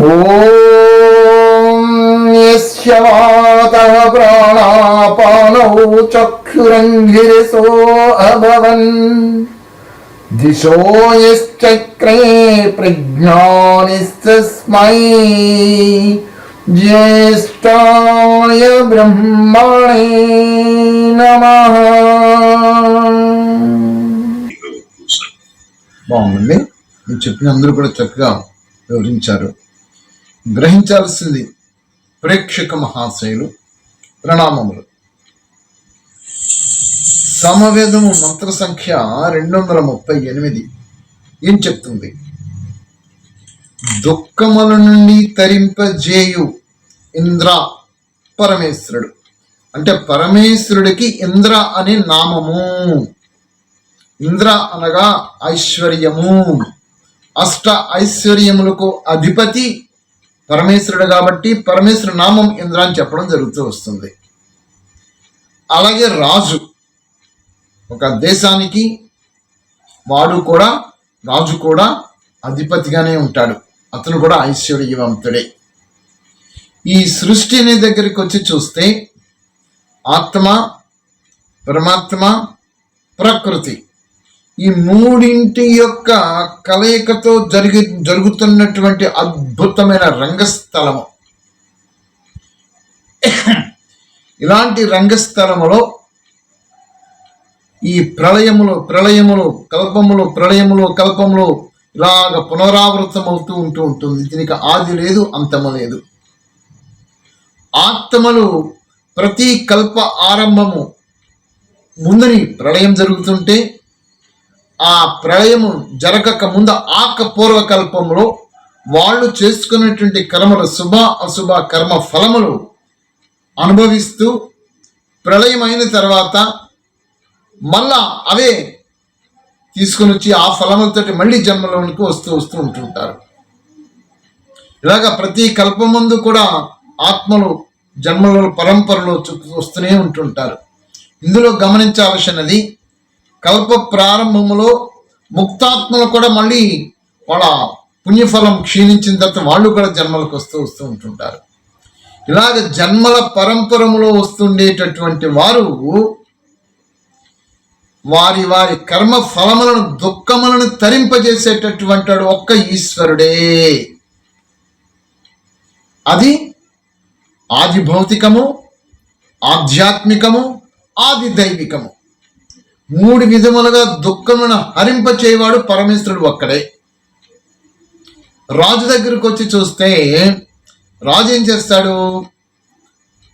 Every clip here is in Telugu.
ॐ यस्य वातः प्राणापानौ चक्षुरङ्गिरसो अभवन् दिशो यश्चक्रे प्रज्ञानिस्तस्मै ज्येष्ठाय ब्रह्मणे नमः బాగుందండి నేను చెప్పిన అందరూ కూడా చక్కగా వివరించారు గ్రహించాల్సింది ప్రేక్షక మహాశయులు ప్రణామములు. సమవేదము మంత్ర సంఖ్య రెండు వందల ముప్పై ఎనిమిది ఏం చెప్తుంది? దుఃఖముల నుండి తరింపజేయు ఇంద్ర పరమేశ్వరుడు. అంటే పరమేశ్వరుడికి ఇంద్ర అనే నామము. ఇంద్ర అనగా ఐశ్వర్యము. అష్ట ఐశ్వర్యములకు అధిపతి పరమేశ్వరుడు కాబట్టి పరమేశ్వరుడు నామం ఇంద్ర అని చెప్పడం జరుగుతూ వస్తుంది. అలాగే రాజు ఒక దేశానికి వాడు కూడా రాజు కూడా అధిపతిగానే ఉంటాడు. అతను కూడా ఐశ్వర్యవంతుడే. ఈ సృష్టి అనే దగ్గరికి వచ్చి చూస్తే ఆత్మ పరమాత్మ ప్రకృతి ఈ మూడింటి యొక్క కలయికతో జరిగి జరుగుతున్నటువంటి అద్భుతమైన రంగస్థలము. ఇలాంటి రంగస్థలములో ఈ ప్రళయములు ప్రళయములు కల్పములు ప్రళయములు కల్పములు ఇలాగ పునరావృతం అవుతూ ఉంటూ ఉంటుంది. దీనికి ఆది లేదు అంతము లేదు. ఆత్మలు ప్రతి కల్ప ఆరంభము ముందని ప్రళయం జరుగుతుంటే ఆ ప్రళయము జరగక ముందు ఆక పూర్వకల్పంలో వాళ్ళు చేసుకున్నటువంటి కర్మలు శుభ అశుభ కర్మ ఫలములు అనుభవిస్తూ ప్రళయమైన తర్వాత మళ్ళా అవే తీసుకొని వచ్చి ఆ ఫలములతోటి మళ్ళీ జన్మలోనికి వస్తూ వస్తూ ఉంటుంటారు ఇలాగ ప్రతి కల్పమందు కూడా ఆత్మలు జన్మలో పరంపరలో వస్తూనే ఉంటుంటారు ఇందులో గమనించాల్సినది కల్ప ప్రారంభములో ముక్తాత్మలు కూడా మళ్ళీ వాళ్ళ పుణ్యఫలం క్షీణించిన తర్వాత వాళ్ళు కూడా జన్మలకు వస్తూ వస్తూ ఉంటుంటారు. ఇలాగ జన్మల పరంపరములో వస్తుండేటటువంటి వారు వారి వారి కర్మ ఫలములను దుఃఖములను తరింపజేసేటటువంటి వాడు ఒక్క ఈశ్వరుడే. అది ఆది భౌతికము ఆధ్యాత్మికము ఆది దైవికము మూడు విధములుగా దుఃఖములను హరింపచేవాడు పరమేశ్వరుడు ఒక్కడే. రాజు దగ్గరకు వచ్చి చూస్తే రాజు ఏం చేస్తాడు?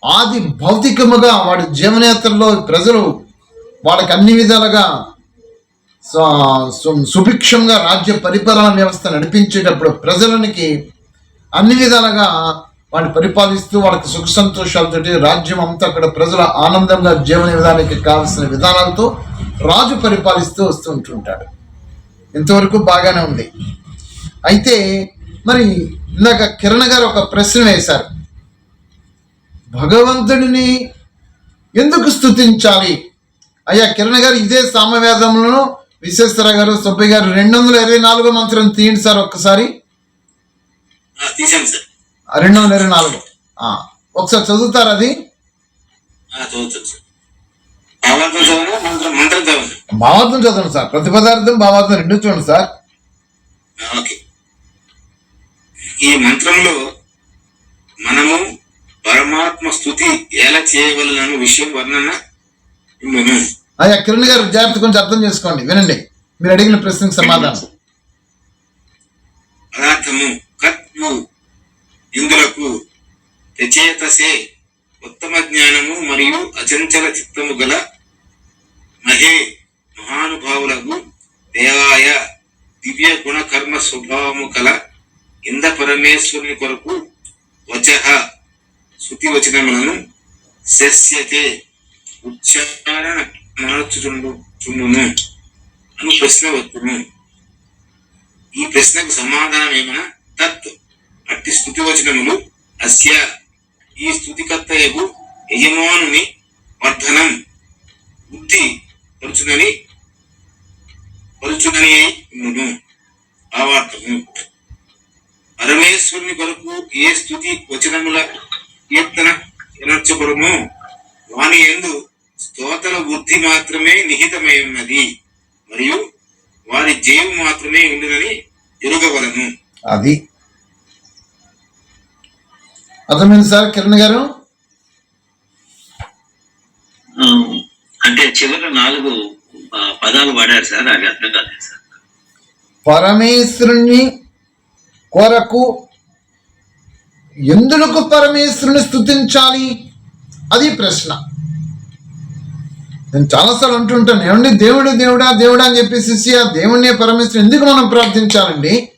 ఆది భౌతికముగా వాడి జీవనేత్రలో ప్రజలు వాళ్ళకి అన్ని విధాలుగా సు- సుభిక్షంగా రాజ్య పరిపాలన వ్యవస్థ నడిపించేటప్పుడు ప్రజలనికి అన్ని విధాలుగా వాడిని పరిపాలిస్తూ వాళ్ళకి సుఖ సంతోషాలతోటి రాజ్యం అంతా అక్కడ ప్రజల ఆనందంగా జీవన విధానానికి కావలసిన విధానాలతో రాజు పరిపాలిస్తూ వస్తూ ఉంటుంటాడు. ఇంతవరకు బాగానే ఉంది. అయితే మరి ఇందాక కిరణ్ గారు ఒక ప్రశ్న వేశారు. భగవంతుడిని ఎందుకు స్తుతించాలి? అయ్యా కిరణ్ గారు ఇదే సామవేదంలో విశ్వేశ్వర గారు సుబ్బయ్య గారు రెండు వందల ఇరవై నాలుగో మంత్రం తీయండి సార్ ఒక్కసారి. రెండు వందల ఇరవై నాలుగు. ఒకసారి చదువుతారు అది? భావార్థం చదవండి. సార్. ప్రతి పదార్థం భావార్థం రెండు చూడండి సార్. ఈ మంత్రంలో మనము పరమాత్మ స్థుతి ఎలా చేయగలనన్న విషయం వర్ణన అయ్యా కిరణ్ గారు జాగ్రత్త కొంచెం అర్థం చేసుకోండి. వినండి. మీరు అడిగిన ప్రశ్నకు సమాధానం. పదార్థము కత్వు ఇందులకు రచయితసే ఉత్తమ జ్ఞానము మరియు అచంచల చిత్తము గల మహే మహానుభావులకు దేవాయ దివ్య గుణ కర్మ స్వభావము కల ఇంద పరమేశ్వరుని కొరకు వచహ శృతి వచనములను శస్యతే ఉచ్చారణ మార్చుచుండు చుండును అని ప్రశ్న వచ్చును ఈ ప్రశ్నకు సమాధానం ఏమన్నా తత్ అట్టి స్థుతి వచనములు అస్య ఈ స్థుతికర్తయకు యజమానుని వర్ధనం బుద్ధి పరుచునని పరుచునని ఉండును భావార్థము పరమేశ్వరుని కొరకు ఏ స్థుతి వచనముల కీర్తన వినర్చబడును వాని ఎందు స్తోతల బుద్ధి మాత్రమే నిహితమై ఉన్నది. మరియు వారి జీవం మాత్రమే ఉండునని ఎరుగవలను. అది అర్థమైంది సార్ కిరణ్ గారు? అంటే చివరి నాలుగు పదాలు వాడారు సార్ అవి అర్థం కాలేదు సార్. పరమేశ్వరుని కొరకు ఎందులకు పరమేశ్వరుని స్తుతించాలి? అది ప్రశ్న. నేను చాలాసార్లు అంటుంటాను ఏమండి దేవుడు దేవుడా దేవుడా అని చెప్పేసి ఆ దేవుణ్ణి పరమేశ్వరుని ఎందుకు మనం ప్రార్థించాలండి?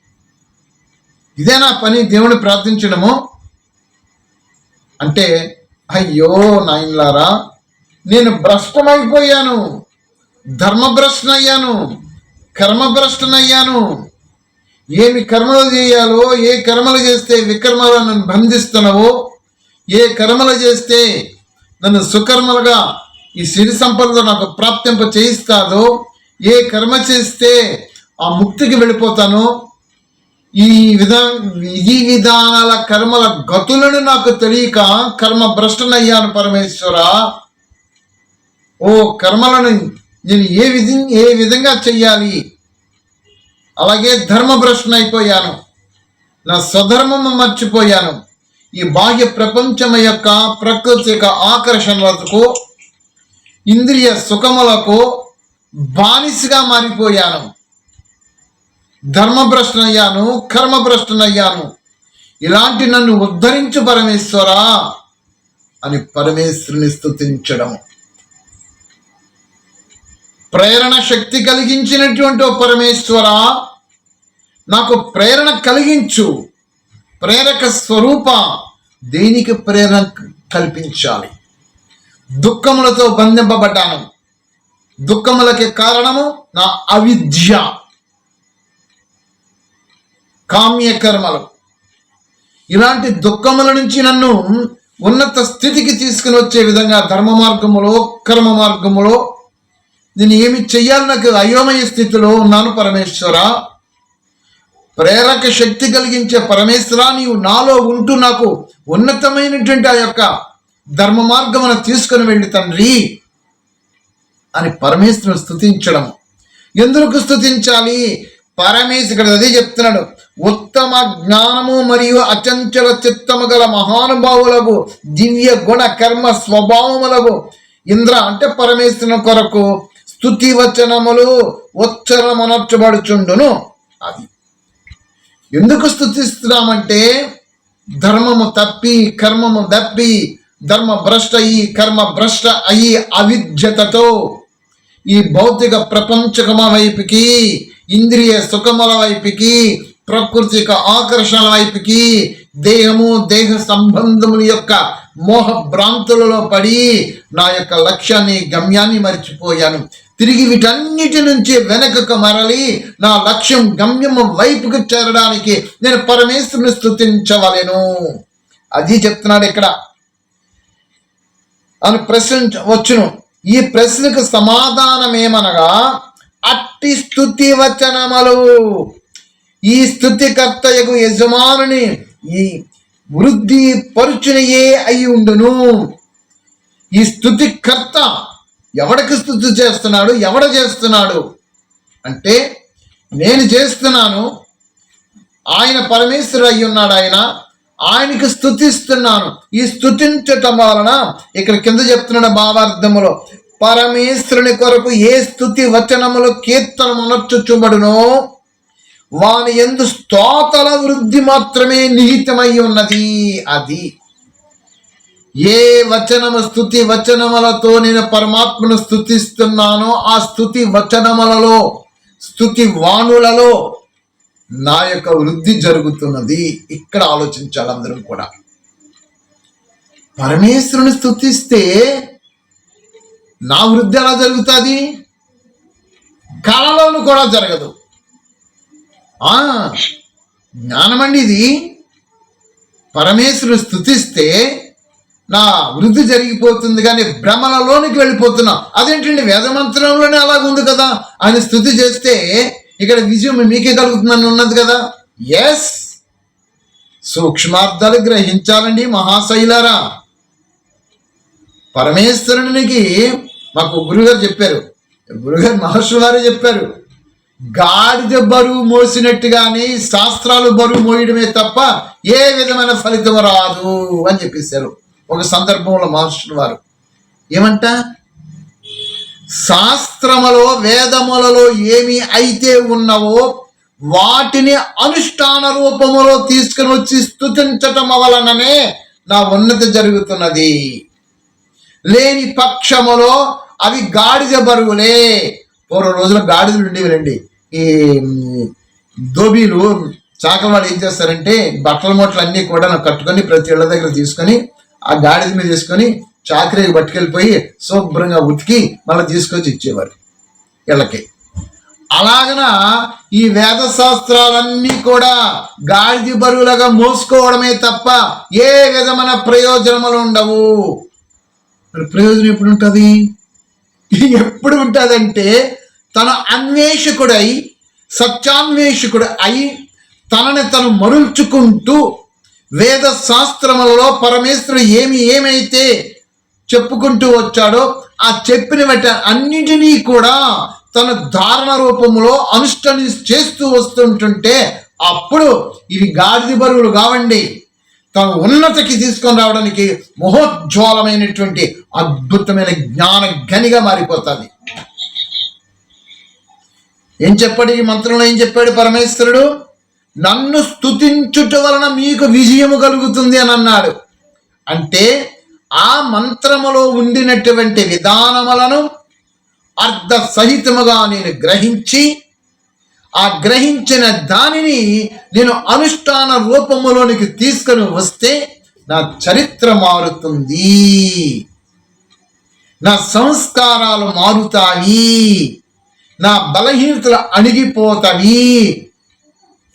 ఇదేనా పని దేవుని ప్రార్థించడము. అంటే అయ్యో నాయన్లారా నేను భ్రష్టమైపోయాను ధర్మభ్రష్టనయ్యాను కర్మభ్రష్టనయ్యాను. ఏమి కర్మలు చేయాలో ఏ కర్మలు చేస్తే వికర్మలు నన్ను బంధిస్తున్నావో ఏ కర్మలు చేస్తే నన్ను సుకర్మలుగా ఈ సిరి సంపద నాకు ప్రాప్తింప చేయిస్తాదో ఏ కర్మ చేస్తే ఆ ముక్తికి వెళ్ళిపోతానో ఈ విధం విధి విధానాల కర్మల గతులను నాకు తెలియక కర్మ భ్రష్టనయ్యాను పరమేశ్వర. ఓ కర్మలను నేను ఏ విధి ఏ విధంగా చెయ్యాలి? అలాగే ధర్మభ్రష్టన అయిపోయాను నా స్వధర్మము మర్చిపోయాను. ఈ బాహ్య ప్రపంచం యొక్క ప్రకృతి యొక్క ఆకర్షణలకు ఇంద్రియ సుఖములకు బానిసగా మారిపోయాను. ధర్మభ్రష్టనయ్యాను కర్మభ్రష్టనయ్యాను. ఇలాంటి నన్ను ఉద్ధరించు పరమేశ్వరా అని పరమేశ్వరుని స్థుతించడం ప్రేరణ శక్తి కలిగించినటువంటి ఓ పరమేశ్వర నాకు ప్రేరణ కలిగించు. ప్రేరక స్వరూప దేనికి ప్రేరణ కల్పించాలి? దుఃఖములతో బంధింపబడ్డాను. దుఃఖములకి కారణము నా అవిద్య. కామ్యకర్మలు ఇలాంటి దుఃఖముల నుంచి నన్ను ఉన్నత స్థితికి తీసుకుని వచ్చే విధంగా ధర్మ మార్గములో కర్మ మార్గములో నేను ఏమి చెయ్యాలి? నాకు అయోమయ స్థితిలో ఉన్నాను పరమేశ్వర. ప్రేరక శక్తి కలిగించే పరమేశ్వర నీవు నాలో ఉంటూ నాకు ఉన్నతమైనటువంటి ఆ యొక్క ధర్మ మార్గమును తీసుకుని వెళ్ళి తండ్రి అని పరమేశ్వరుని స్థుతించడం ఎందుకు స్థుతించాలి పరమేశ్ ఇక్కడ అదే చెప్తున్నాడు. ఉత్తమ జ్ఞానము మరియు అచంచల చిత్తము గల మహానుభావులకు దివ్య గుణ కర్మ స్వభావములకు ఇంద్ర అంటే పరమేశ్వరుని కొరకు స్థుతి వచనములు ఉచ్చరమనర్చబడుచుండును అది ఎందుకు స్థుతిస్తున్నామంటే ధర్మము తప్పి కర్మము దప్పి ధర్మ భ్రష్ట అయి కర్మ భ్రష్ట అయి అవిద్యతతో ఈ భౌతిక ప్రపంచకమ వైపుకి ఇంద్రియ సుఖముల వైపుకి ప్రకృతిక ఆకర్షణ వైపుకి దేహము దేహ సంబంధముల యొక్క మోహ భ్రాంతులలో పడి నా యొక్క లక్ష్యాన్ని గమ్యాన్ని మర్చిపోయాను. తిరిగి వీటన్నిటి నుంచి వెనకకు మరలి నా లక్ష్యం గమ్యము వైపుకు చేరడానికి నేను పరమేశ్వరుని స్థుతించవలెను అది చెప్తున్నాడు ఇక్కడ. అని ప్రశ్న వచ్చును. ఈ ప్రశ్నకు సమాధానం ఏమనగా అట్టి స్థుతి వచనములు. ఈ స్థుతికర్తయకు యజమానుని ఈ వృద్ధి పరుచునయే అయి ఉండును. ఈ స్థుతికర్త ఎవడికి స్థుతి చేస్తున్నాడు? ఎవడ చేస్తున్నాడు? అంటే నేను చేస్తున్నాను. ఆయన పరమేశ్వరు అయి ఉన్నాడు ఆయన. ఆయనకి స్థుతిస్తున్నాను ఈ స్థుతించటం వలన ఇక్కడ కింద చెప్తున్నాడు భావార్థములో. పరమేశ్వరుని కొరకు ఏ స్థుతి వచనములు కీర్తనమునర్చుచుబడునో వాని ఎందు స్తోతల వృద్ధి మాత్రమే నిహితమై ఉన్నది. అది ఏ వచనము స్థుతి వచనములతో నేను పరమాత్మను స్థుతిస్తున్నానో ఆ స్థుతి వచనములలో స్థుతి వాణులలో నా యొక్క వృద్ధి జరుగుతున్నది. ఇక్కడ ఆలోచించాలి అందరం కూడా. పరమేశ్వరుని స్థుతిస్తే నా వృద్ధి ఎలా జరుగుతుంది? కళలోను కూడా జరగదు. ఆ జ్ఞానమండి ఇది పరమేశ్వరుడు స్థుతిస్తే నా వృద్ధి జరిగిపోతుంది కానీ భ్రమలలోనికి వెళ్ళిపోతున్నా. అదేంటండి వేదమంత్రంలోనే అలాగ ఉంది కదా? అని స్థుతి చేస్తే ఇక్కడ విజయం మీకే కలుగుతుందని ఉన్నది కదా? ఎస్ సూక్ష్మార్థాలు గ్రహించాలండి మహాశైలారా. పరమేశ్వరునికి మాకు గురుగారు చెప్పారు. గురుగారు మహర్షుల వారే చెప్పారు. గాడిద బరువు మోసినట్టుగానే శాస్త్రాలు బరువు మోయడమే తప్ప ఏ విధమైన ఫలితం రాదు అని చెప్పేశారు. ఒక సందర్భంలో మహర్షులు వారు. ఏమంట? శాస్త్రములో వేదములలో ఏమి అయితే ఉన్నవో వాటిని అనుష్ఠాన రూపములో తీసుకుని వచ్చి స్థుతించటం వలననే నా ఉన్నతి జరుగుతున్నది. లేని పక్షములో అవి గాడిద బరువులే. పూర్వ రోజుల్లో గాడిదలు ఉండేవిలండి ఈ దోబీలు చాకల వాళ్ళు ఏం చేస్తారంటే బట్టల మూటలు అన్నీ కూడా కట్టుకొని ప్రతి ఇళ్ళ దగ్గర తీసుకొని ఆ గాడిద మీద తీసుకొని చాకరీకి పట్టుకెళ్ళిపోయి శుభ్రంగా ఉతికి మళ్ళీ తీసుకొచ్చి ఇచ్చేవారు ఇళ్ళకి. అలాగన ఈ వేద శాస్త్రాలన్నీ కూడా గాడిద బరువులుగా మోసుకోవడమే తప్ప ఏ విధమైన ప్రయోజనములు ఉండవు. మరి ప్రయోజనం ఎప్పుడు ఉంటుంది ఎప్పుడు ఉంటుందంటే తన అన్వేషకుడై సత్యాన్వేషకుడు అయి తనని తను మరుల్చుకుంటూ వేద శాస్త్రములలో పరమేశ్వరుడు ఏమి ఏమైతే చెప్పుకుంటూ వచ్చాడో ఆ చెప్పిన వెంట అన్నిటినీ కూడా తన ధారణ రూపంలో అనుష్ఠాని చేస్తూ వస్తుంటుంటే అప్పుడు ఇవి గాడిద బరువులు కావండి. తన ఉన్నతికి తీసుకొని రావడానికి మహోజ్వలమైనటువంటి అద్భుతమైన జ్ఞాన గనిగా మారిపోతుంది. ఏం చెప్పాడు ఈ మంత్రంలో? ఏం చెప్పాడు పరమేశ్వరుడు? నన్ను స్తుతించుట వలన మీకు విజయము కలుగుతుంది అని అన్నాడు. అంటే ఆ మంత్రములో ఉండినటువంటి విధానములను అర్ధ సహితముగా నేను గ్రహించి ఆ గ్రహించిన దానిని నేను అనుష్ఠాన రూపములోనికి తీసుకొని వస్తే నా చరిత్ర మారుతుంది. నా సంస్కారాలు మారుతాయి. నా బలహీనతలు అణిగిపోతాయి.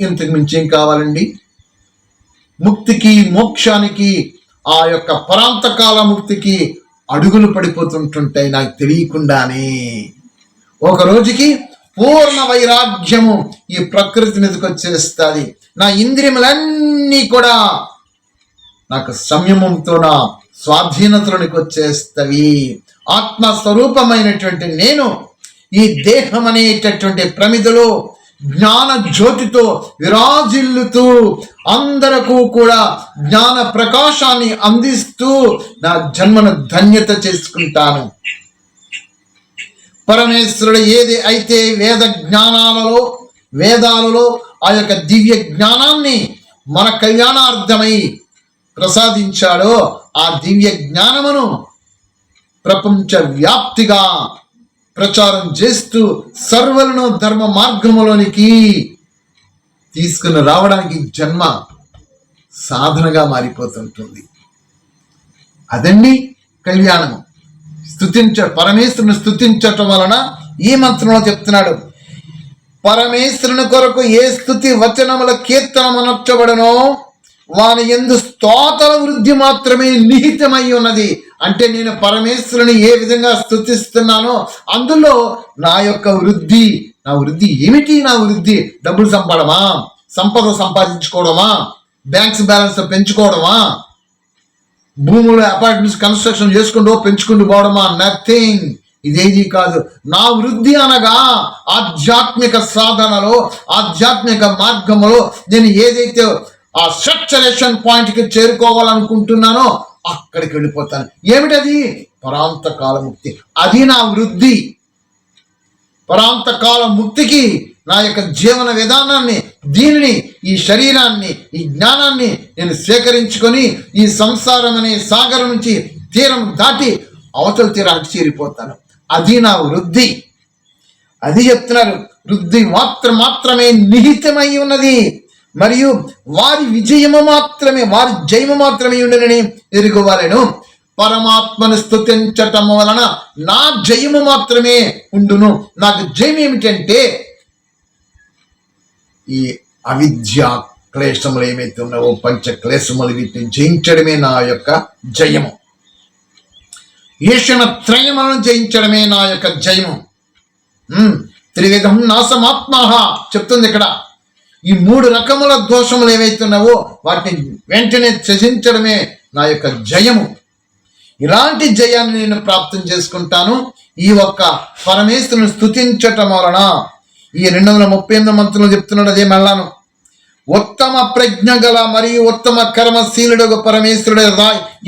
ఇంతకు మించి ఏం కావాలండి? ముక్తికి మోక్షానికి ఆ యొక్క పరాంతకాల ముక్తికి అడుగులు పడిపోతుంటుంటాయి నాకు తెలియకుండానే. ఒక రోజుకి పూర్ణ వైరాగ్యము ఈ ప్రకృతి మీదకి వచ్చేస్తుంది. నా ఇంద్రియములన్నీ కూడా నాకు సంయమంతో నా స్వాధీనతలోనికి వచ్చేస్తవి. ఆత్మ స్వరూపమైనటువంటి నేను ఈ దేహం అనేటటువంటి ప్రమిదలో జ్ఞాన జ్యోతితో విరాజిల్లుతూ అందరకు కూడా జ్ఞాన ప్రకాశాన్ని అందిస్తూ నా జన్మను ధన్యత చేసుకుంటాను. పరమేశ్వరుడు ఏది అయితే వేద జ్ఞానాలలో వేదాలలో ఆ యొక్క దివ్య జ్ఞానాన్ని మన కళ్యాణార్థమై ప్రసాదించాడో ఆ దివ్య జ్ఞానమును ప్రపంచ వ్యాప్తిగా ప్రచారం చేస్తూ సర్వలను ధర్మ మార్గములోనికి తీసుకుని రావడానికి జన్మ సాధనగా మారిపోతుంటుంది. అదండి కళ్యాణము. స్థుతించ పరమేశ్వరుని స్థుతించటం వలన ఈ మంత్రంలో చెప్తున్నాడు. పరమేశ్వరుని కొరకు ఏ స్థుతి వచనముల కీర్తనమనొచ్చబడనో వాని ఎందు స్తోతల వృద్ధి మాత్రమే నిహితమై ఉన్నది. అంటే నేను పరమేశ్వరుని ఏ విధంగా స్థుతిస్తున్నానో అందులో నా యొక్క వృద్ధి నా వృద్ధి ఏమిటి? నా వృద్ధి డబ్బులు సంపడమా? సంపద సంపాదించుకోవడమా? Banks balance పెంచుకోవడమా? భూములు అపార్ట్మెంట్స్ కన్స్ట్రక్షన్ చేసుకుంటూ పెంచుకుంటూ పోవడమా? నథింగ్ ఇదేది కాదు. నా వృద్ధి అనగా ఆధ్యాత్మిక సాధనలో ఆధ్యాత్మిక మార్గంలో నేను ఏదైతే ఆ స్ట్రక్చరేషన్ పాయింట్కి చేరుకోవాలనుకుంటున్నానో అక్కడికి వెళ్ళిపోతాను. ఏమిటది? పరాంతకాల ముక్తి. అది నా వృద్ధి. పరాంతకాల ముక్తికి నా యొక్క జీవన విధానాన్ని దీనిని ఈ శరీరాన్ని ఈ జ్ఞానాన్ని నేను సేకరించుకొని ఈ సంసారం అనే సాగరం నుంచి తీరం దాటి అవతల తీరానికి చేరిపోతాను. అది నా వృద్ధి. అది చెప్తున్నారు వృద్ధి మాత్రం మాత్రమే నిహితమై ఉన్నది. మరియు వారి విజయము మాత్రమే వారి జయము మాత్రమే ఉండనని ఎరుగువాలను పరమాత్మను స్థుతించటం వలన నా జయము మాత్రమే ఉండును. నాకు జయం ఏమిటంటే ఈ అవిద్య క్లేశములు ఏమైతే ఉన్నావో పంచ క్లేశములు వీటిని జయించడమే నా యొక్క జయము. ఈషణ త్రయములను జయించడమే నా యొక్క జయము. త్రివిధం నాసమాత్మ చెప్తుంది ఇక్కడ. ఈ మూడు రకముల దోషములు ఏవైతున్నావో వాటిని వెంటనే త్యజించడమే నా యొక్క జయము. ఇలాంటి జయాన్ని నేను ప్రాప్తం చేసుకుంటాను. ఈ ఒక్క పరమేశ్వరుని స్తుతించటం వలన ఈ రెండు వందల ముప్పై ఎనిమిది మంత్రులు చెప్తున్నాడు అదే మళ్ళాను ఉత్తమ ప్రజ్ఞ గల మరియు ఉత్తమ కర్మశీలుడు పరమేశ్వరుడు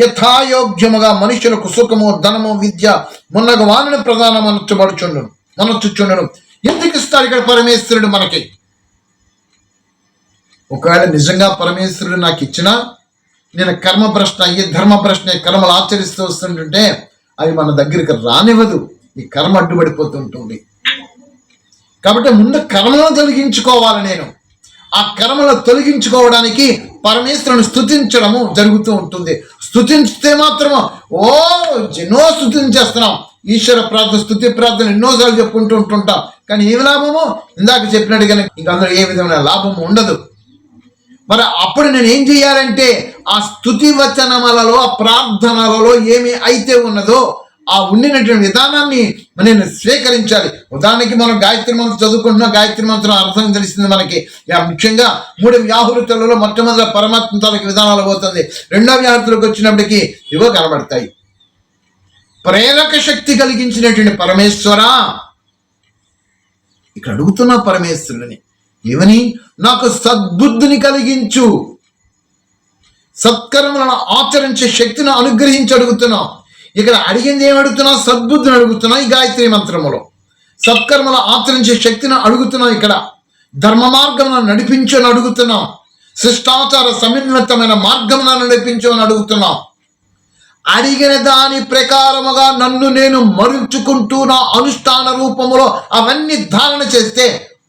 యథాయోగ్యముగా మనుషులకు సుఖము ధనము విద్య మున్నగ వాణిని ప్రధానం అనొచ్చబడుచుండు అనొచ్చుచుండడు ఎందుకు ఇస్తాడు ఇక్కడ పరమేశ్వరుడు మనకి? ఒకవేళ నిజంగా పరమేశ్వరుడు నాకు ఇచ్చినా నేను కర్మ ప్రశ్న అయ్యి ధర్మ ప్రశ్న కర్మలు ఆచరిస్తూ వస్తుంటుంటే అవి మన దగ్గరికి రానివ్వదు. ఈ కర్మ అడ్డుపడిపోతుంటుంది. కాబట్టి ముందు కర్మలను తొలగించుకోవాలి నేను. ఆ కర్మలు తొలగించుకోవడానికి పరమేశ్వరుని స్థుతించడము జరుగుతూ ఉంటుంది. స్థుతించితే మాత్రము ఓ ఎన్నో స్థుతించేస్తున్నాం ఈశ్వర ప్రార్థన స్థుతి ప్రార్థన ఎన్నోసార్లు చెప్పుకుంటూ ఉంటుంటాం. కానీ ఏమి లాభము? ఇందాక చెప్పినట్టుగానే ఇంక అందులో ఏ విధమైన లాభము ఉండదు. మరి అప్పుడు నేను ఏం చేయాలంటే ఆ స్థుతి వచనములలో ఆ ప్రార్థనలలో ఏమి అయితే ఉన్నదో ఆ ఉండినటువంటి విధానాన్ని నేను స్వీకరించాలి. ఉదాహరణకి మనం గాయత్రి మంత్రం చదువుకుంటున్నా గాయత్రి మంత్రం అర్థం తెలిసింది మనకి. ముఖ్యంగా మూడు వ్యాహృతులలో మొట్టమొదటి పరమాత్మ తాలూకు విధానాలు పోతుంది. రెండో వ్యాహృతులకు వచ్చినప్పటికీ ఇవో కనబడతాయి. ప్రేరక శక్తి కలిగించినటువంటి పరమేశ్వరా ఇక్కడ అడుగుతున్న పరమేశ్వరుని ఏమని? నాకు సద్బుద్ధిని కలిగించు. సత్కర్మలను ఆచరించే శక్తిని అనుగ్రహించి అడుగుతున్నాం ఇక్కడ అడిగింది ఏం అడుగుతున్నా? సద్బుద్ధిని అడుగుతున్నా ఈ గాయత్రి మంత్రములో. సత్కర్మలు ఆచరించే శక్తిని అడుగుతున్నాం ఇక్కడ. ధర్మ మార్గమును నడిపించని అడుగుతున్నాం. శిష్టాచార సమిన్నతమైన మార్గమును నడిపించమని అడుగుతున్నాం. అడిగిన దాని ప్రకారముగా నన్ను నేను మరుచుకుంటూ నా అనుష్ఠాన రూపములో అవన్నీ ధారణ చేస్తే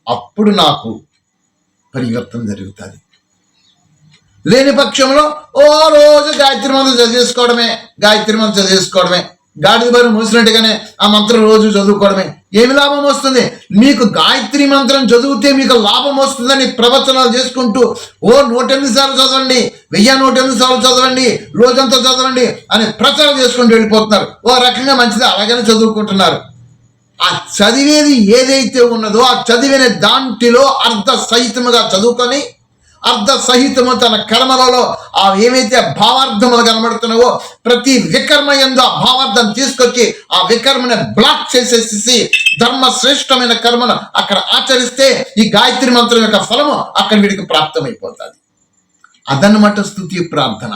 అప్పుడు నాకు పరివర్తన జరుగుతుంది. లేని పక్షంలో ఓ రోజు గాయత్రి మంత్రం చదివేసుకోవడమే గాయత్రి మంత్రం చదివేసుకోవడమే గాడిద బారి మూసినట్టుగానే ఆ మంత్రం రోజు చదువుకోవడమే. ఏమి లాభం వస్తుంది? మీకు గాయత్రి మంత్రం చదివితే మీకు లాభం వస్తుందని ప్రవచనాలు చేసుకుంటూ ఓ నూట ఎనిమిది సార్లు చదవండి వెయ్యి నూట ఎనిమిది సార్లు చదవండి రోజంతా చదవండి అని ప్రచారం చేసుకుంటూ వెళ్ళిపోతున్నారు. ఓ రకంగా మంచిది అలాగనే చదువుకుంటున్నారు. ఆ చదివేది ఏదైతే ఉన్నదో ఆ చదివిన దాంట్లో అర్ధ సహితముగా చదువుకొని అర్ధ సహితము తన కర్మలలో ఆ ఏవైతే భావార్థములు కనబడుతున్నావో ప్రతి వికర్మ ఎందు ఆ భావార్థం తీసుకొచ్చి ఆ వికర్మని బ్లాక్ చేసేసి ధర్మ శ్రేష్టమైన కర్మను అక్కడ ఆచరిస్తే ఈ గాయత్రి మంత్రం యొక్క ఫలము అక్కడ వీడికి ప్రాప్తమైపోతుంది. అదనమాట స్థుతి ప్రార్థన.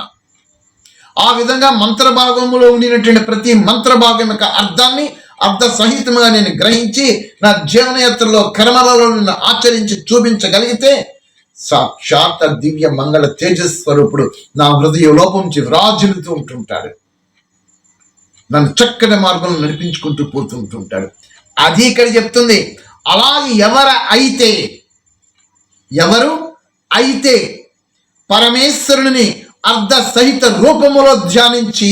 ఆ విధంగా మంత్ర భాగంలో ఉండినటువంటి ప్రతి మంత్ర భాగం యొక్క అర్థాన్ని అర్థ సహితముగా నేను గ్రహించి నా జీవనయాత్రలో కర్మలలో నిన్ను ఆచరించి చూపించగలిగితే సాక్షాత్ దివ్య మంగళ తేజస్వరూపుడు నా హృదయ లోపం నుంచి ఉంటుంటాడు. నన్ను చక్కని మార్గంలో నడిపించుకుంటూ పోతుంటుంటాడు అది ఇక్కడ చెప్తుంది. అలాగే ఎవర అయితే ఎవరు అయితే పరమేశ్వరుని అర్ధ సహిత రూపములో ధ్యానించి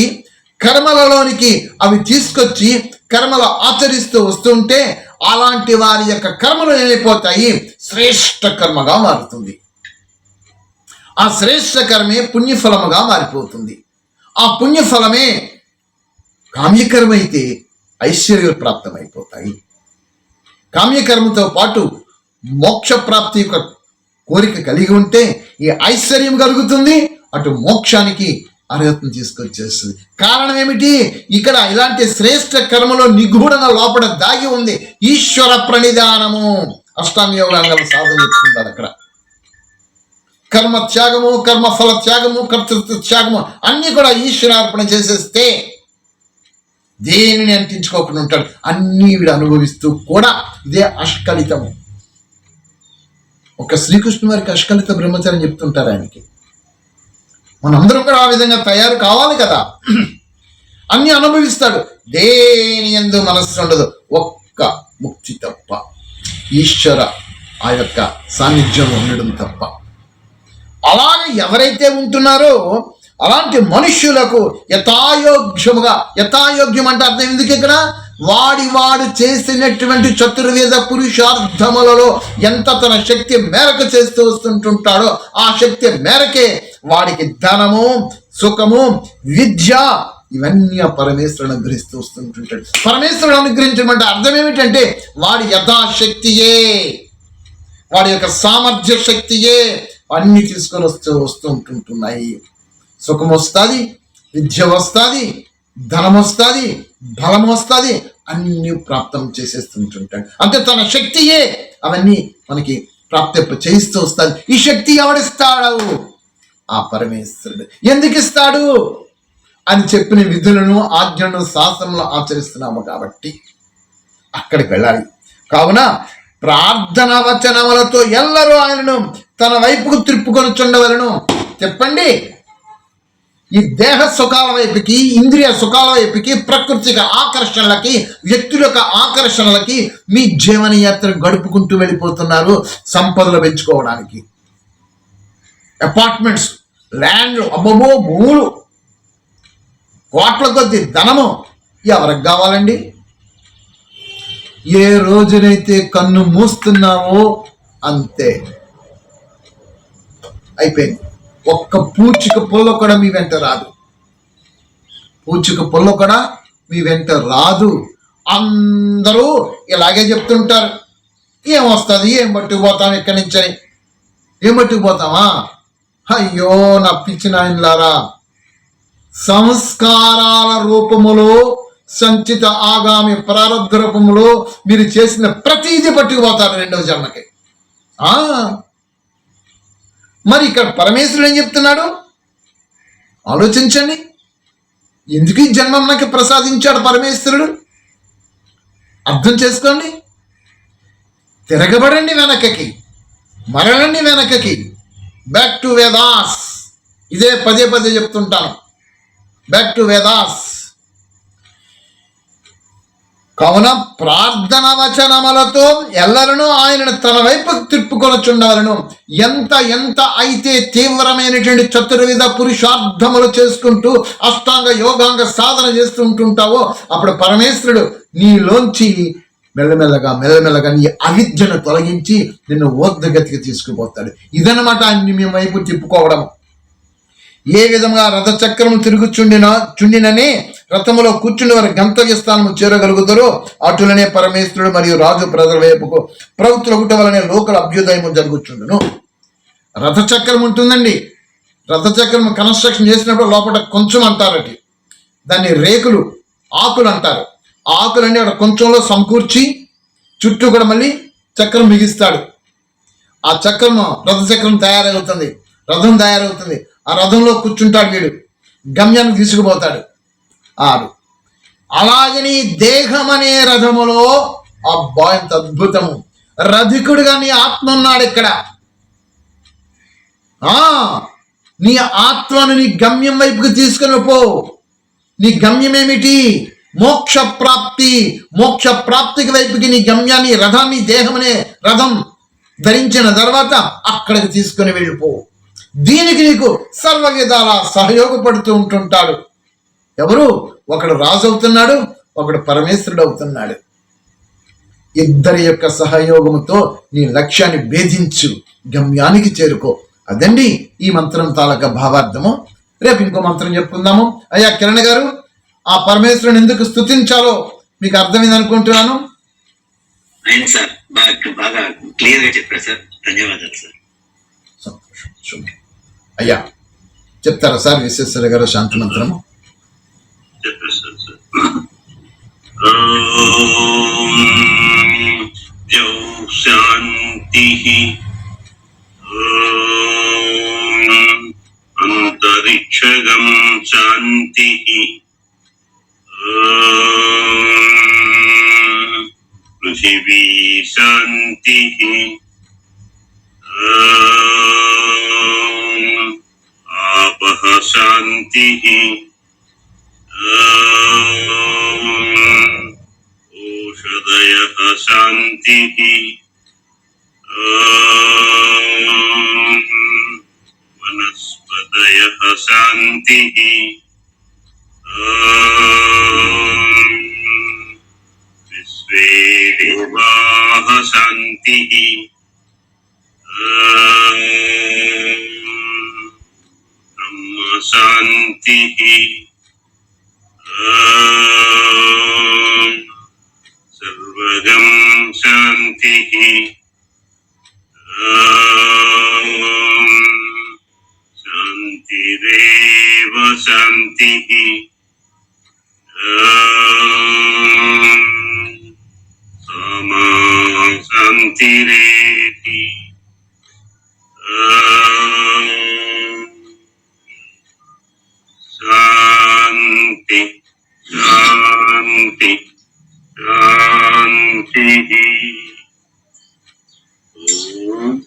కర్మలలోనికి అవి తీసుకొచ్చి కర్మలు ఆచరిస్తూ వస్తుంటే అలాంటి వారి యొక్క కర్మలు ఏమైపోతాయి శ్రేష్ట కర్మగా మారుతుంది. ఆ శ్రేష్ట కర్మే పుణ్యఫలముగా మారిపోతుంది. ఆ పుణ్యఫలమే కామ్యకర్మైతే ఐశ్వర్య ప్రాప్తమైపోతాయి కామ్యకర్మతో పాటు మోక్ష ప్రాప్తి యొక్క కోరిక కలిగి ఉంటే ఈ ఐశ్వర్యం కలుగుతుంది. అటు మోక్షానికి అర్హతను తీసుకొచ్చేస్తుంది. కారణం ఏమిటి? ఇక్కడ ఇలాంటి శ్రేష్ట కర్మలో నిగూఢన లోపల దాగి ఉంది ఈశ్వర ప్రణిధానము. అష్టాంగ యోగాంగల సాధన చెప్తున్నారు అక్కడ. కర్మ త్యాగము కర్మ ఫల త్యాగము కర్తృత్వ త్యాగము అన్ని కూడా ఈశ్వరార్పణ చేసేస్తే దేనిని అంటించుకోకుండా ఉంటాడు? అన్నీ వీడు అనుభవిస్తూ కూడా ఇదే అష్కలితము. ఒక శ్రీకృష్ణు వారికి అష్కలిత బ్రహ్మచారం చెప్తుంటారు ఆయనకి. మనందరం కూడా ఆ విధంగా తయారు కావాలి కదా. అన్ని అనుభవిస్తాడు. దేని ఎందు మనస్సు ఉండదు. ఒక్క ముక్తి తప్ప. ఈశ్వర ఆ యొక్క సాన్నిధ్యం ఉండడం తప్ప. అలాగే ఎవరైతే ఉంటున్నారో అలాంటి మనుష్యులకు యథాయోగ్యముగా యథాయోగ్యం అంటే అర్థం ఎందుకు ఇక్కడ? వాడి వాడు చేసినటువంటి చతుర్వేద పురుషార్థములలో ఎంత తన శక్తి మేరకు చేస్తూ వస్తుంటుంటాడో ఆ శక్తి మేరకే వాడికి ధనము సుఖము విద్య ఇవన్నీ ఆ పరమేశ్వరుడు అనుగ్రహిస్తూ వస్తుంటుంటాడు. పరమేశ్వరుడు అనుగ్రహించడం అర్థం ఏమిటంటే వాడి యథాశక్తియే వాడి యొక్క సామర్థ్య శక్తియే అన్ని తీసుకొని వస్తూ వస్తూ ఉంటుంటున్నాయి సుఖం వస్తుంది విద్య వస్తుంది ధనం వస్తుంది బలం వస్తుంది అన్ని ప్రాప్తం చేసేస్తుంటుంటాడు. అంటే తన శక్తియే అవన్నీ మనకి ప్రాప్తింప చేయిస్తూ వస్తుంది ఈ శక్తి ఎవడిస్తాడు? ఆ పరమేశ్వరుడు. ఎందుకు ఇస్తాడు? అని చెప్పిన విధులను ఆజ్ఞలను శాస్త్రంలో ఆచరిస్తున్నాము కాబట్టి అక్కడికి వెళ్ళాలి. కావున ప్రార్థన వచనములతో ఎల్లరూ ఆయనను తన వైపుకు త్రిప్పుకొని చెప్పండి. ఈ దేహ సుఖాల వైపుకి ఇంద్రియ సుఖాల వైపుకి ప్రకృతిక ఆకర్షణలకి వ్యక్తుల యొక్క ఆకర్షణలకి మీ జీవన యాత్ర గడుపుకుంటూ వెళ్ళిపోతున్నారు సంపదలు పెంచుకోవడానికి. అపార్ట్మెంట్స్ ల్యాండ్ అబ్బబో భూములు కోట్ల కొద్ది ధనము ఎవరికి కావాలండి? ఏ రోజునైతే కన్ను మూస్తున్నావో అంతే. అయిపోయింది. ఒక్క పూచిక పుల్ల కూడా మీ వెంట రాదు. పూచిక పుల్ల కూడా మీ వెంట రాదు. అందరూ ఇలాగే చెప్తుంటారు. ఏం వస్తుంది? ఏం పట్టుకుపోతాం ఇక్కడి నుంచి అని ఏం పట్టుకుపోతామా? అయ్యో నా పిచ్చిన ఆయనలారా సంస్కారాల రూపములో సంచిత ఆగామి ప్రారంభ రూపములో మీరు చేసిన ప్రతిదీ పట్టుకుపోతారు రెండవ జన్మకి. మరి ఇక్కడ పరమేశ్వరుడు ఏం చెప్తున్నాడు? ఆలోచించండి. ఎందుకు ఈ జన్మం నాకు ప్రసాదించాడు పరమేశ్వరుడు? అర్థం చేసుకోండి. తిరగబడండి వెనకకి. మరలండి వెనకకి. బ్యాక్ టు వేదాస్ ఇదే పదే పదే చెప్తుంటాను. బ్యాక్ టు వేదాస్ కావున ప్రార్థన వచనములతో ఎల్లరను ఆయనను తన వైపు తిప్పుకొనచుండాలను. ఎంత ఎంత అయితే తీవ్రమైనటువంటి చతుర్విధ పురుషార్థములు చేసుకుంటూ అష్టాంగ యోగాంగ సాధన చేస్తూ ఉంటుంటావో అప్పుడు పరమేశ్వరుడు నీలోంచి మెల్లమెల్లగా మెల్లమెల్లగా నీ అవిద్యను తొలగించి నిన్ను ఓర్ధగతికి తీసుకుపోతాడు. ఇదనమాట అన్ని మీ వైపు తిప్పుకోవడం. ఏ విధంగా రథచక్రము తిరుగుచుండిన చుండిననే రథములో కూర్చుని వారి గంతవ్య స్థానము చేరగలుగుతారో అటులనే పరమేశ్వరుడు మరియు రాజు ప్రజల వైపుకు ప్రభుత్వం ఒకటి వలనే లోకల అభ్యుదయము జరుగుచుండును. రథచక్రం ఉంటుందండి. రథచక్రం కన్స్ట్రక్షన్ చేసినప్పుడు లోపల కొంచెం అంటారటి. దాన్ని రేకులు ఆకులు అంటారు. ఆకులన్నీ అక్కడ కొంచెంలో సమకూర్చి చుట్టూ కూడా మళ్ళీ చక్రం బిగిస్తాడు ఆ చక్రం రథచక్రం తయారవుతుంది. రథం తయారవుతుంది. ఆ రథంలో కూర్చుంటాడు వీడు. గమ్యానికి తీసుకుపోతాడు. ఆరు అలాగని దేహం అనే రథములో అబ్బా ఎంత అద్భుతము. రధికుడుగా నీ ఆత్మ ఉన్నాడు ఇక్కడ. ఆ నీ ఆత్మను నీ గమ్యం వైపుకి తీసుకుని పో. నీ గమ్యం ఏమిటి మోక్ష ప్రాప్తి. మోక్ష ప్రాప్తికి వైపుకి నీ గమ్యాన్ని రథాన్ని దేహం అనే రథం ధరించిన తర్వాత అక్కడికి తీసుకుని వెళ్ళిపో. దీనికి నీకు సర్వ విధాలా సహయోగపడుతూ ఉంటుంటాడు. ఎవరు? ఒకడు రాజు అవుతున్నాడు ఒకడు పరమేశ్వరుడు అవుతున్నాడు ఇద్దరి యొక్క సహయోగముతో నీ లక్ష్యాన్ని భేదించు గమ్యానికి చేరుకో. అదండి ఈ మంత్రం తాలూకా భావార్థము. రేపు ఇంకో మంత్రం చెప్పుకుందాము. అయ్యా కిరణ్ గారు ఆ పరమేశ్వరుని ఎందుకు స్తుతించాలో మీకు అర్థమైంది అనుకుంటున్నాను. బాగా బాగా క్లియర్గా చెప్పారు సార్. ధన్యవాదాలు సార్. సంతోషం. అయ్యా చెప్తారా సార్? విశ్వేశ్వర గారు శాంతి మంత్రము. చెప్పేస్తాను సార్ ఓం ద్యౌ శాంతి ఓం అంతరిక్షగం శాంతి ఓం పృథివీ శాంతి ఓం ఆపః శాంతి ఓషధయ శాంతి వనస్పతయ శాంతి విశ్వే దేవా శాంతి शांति सर्वगम शांति शांतिरव शांति समा शांतिरेति शांति शांति शांति ओम